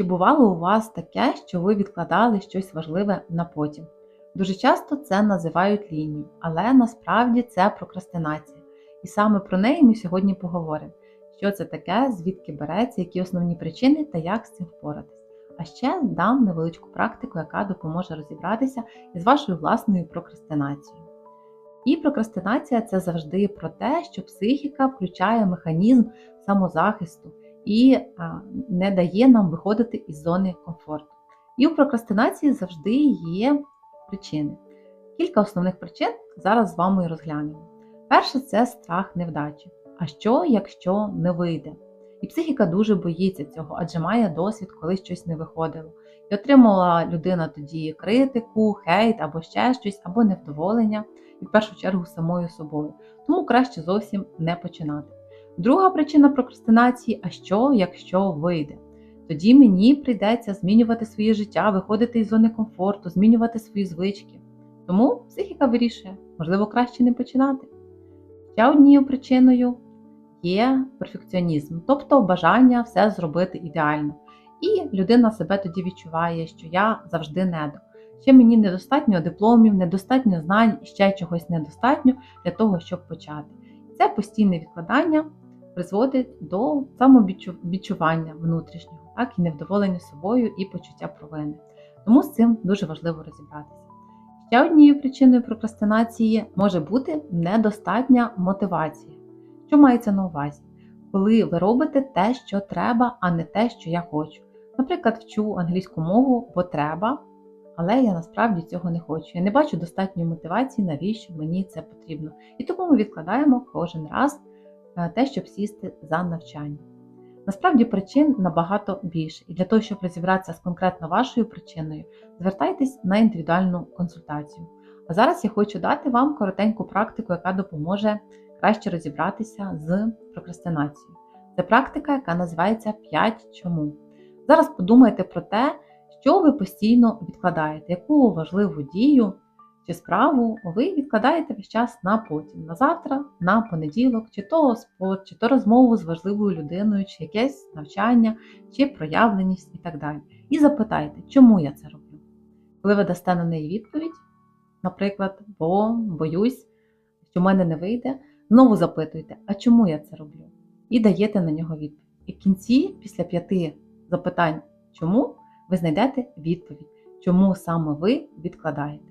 Чи бувало у вас таке, що ви відкладали щось важливе на потім? Дуже часто це називають лінію, але насправді це прокрастинація. І саме про неї ми сьогодні поговоримо. Що це таке, звідки береться, які основні причини та як з цим впоратись. А ще дам невеличку практику, яка допоможе розібратися із вашою власною прокрастинацією. І прокрастинація це завжди про те, що психіка включає механізм самозахисту і не дає нам виходити із зони комфорту. І у прокрастинації завжди є причини. Кілька основних причин зараз з вами розглянемо. Перше це страх невдачі. А що, якщо не вийде? І психіка дуже боїться цього, адже має досвід, коли щось не виходило. І отримала людина тоді критику, хейт або ще щось, або невдоволення, і в першу чергу самою собою. Тому краще зовсім не починати. Друга причина прокрастинації: а що, якщо вийде? Тоді мені прийдеться змінювати своє життя, виходити із зони комфорту, змінювати свої звички. Тому психіка вирішує, можливо, краще не починати. Ще однією причиною є перфекціонізм, тобто бажання все зробити ідеально. І людина себе тоді відчуває, що я завжди недо. Ще мені недостатньо дипломів, недостатньо знань, ще чогось недостатньо для того, щоб почати. Це постійне відкладання призводить до самовідчування внутрішнього, так і невдоволення собою і почуття провини. Тому з цим дуже важливо розібратися. Ще однією причиною прокрастинації може бути недостатня мотивація. Що мається на увазі? Коли ви робите те, що треба, а не те, що я хочу. Наприклад, вчу англійську мову, бо треба, але я насправді цього не хочу. Я не бачу достатньої мотивації, навіщо мені це потрібно. І тому ми відкладаємо кожен раз те, щоб сісти за навчання. Насправді причин набагато більше, і для того, щоб розібратися з конкретно вашою причиною, звертайтесь на індивідуальну консультацію. А зараз я хочу дати вам коротеньку практику, яка допоможе краще розібратися з прокрастинацією. Це практика, яка називається 5 чому. Зараз подумайте про те, що ви постійно відкладаєте, яку важливу дію чи справу ви відкладаєте весь час на потім, на завтра, на понеділок, чи то спорт, чи то розмову з важливою людиною, чи якесь навчання, чи проявленість і так далі. І запитайте, чому я це роблю. Коли ви дасте на неї відповідь, наприклад, бо боюсь, що в мене не вийде, знову запитуйте, а чому я це роблю? І даєте на нього відповідь. І в кінці, після п'яти запитань, чому, ви знайдете відповідь, чому саме ви відкладаєте.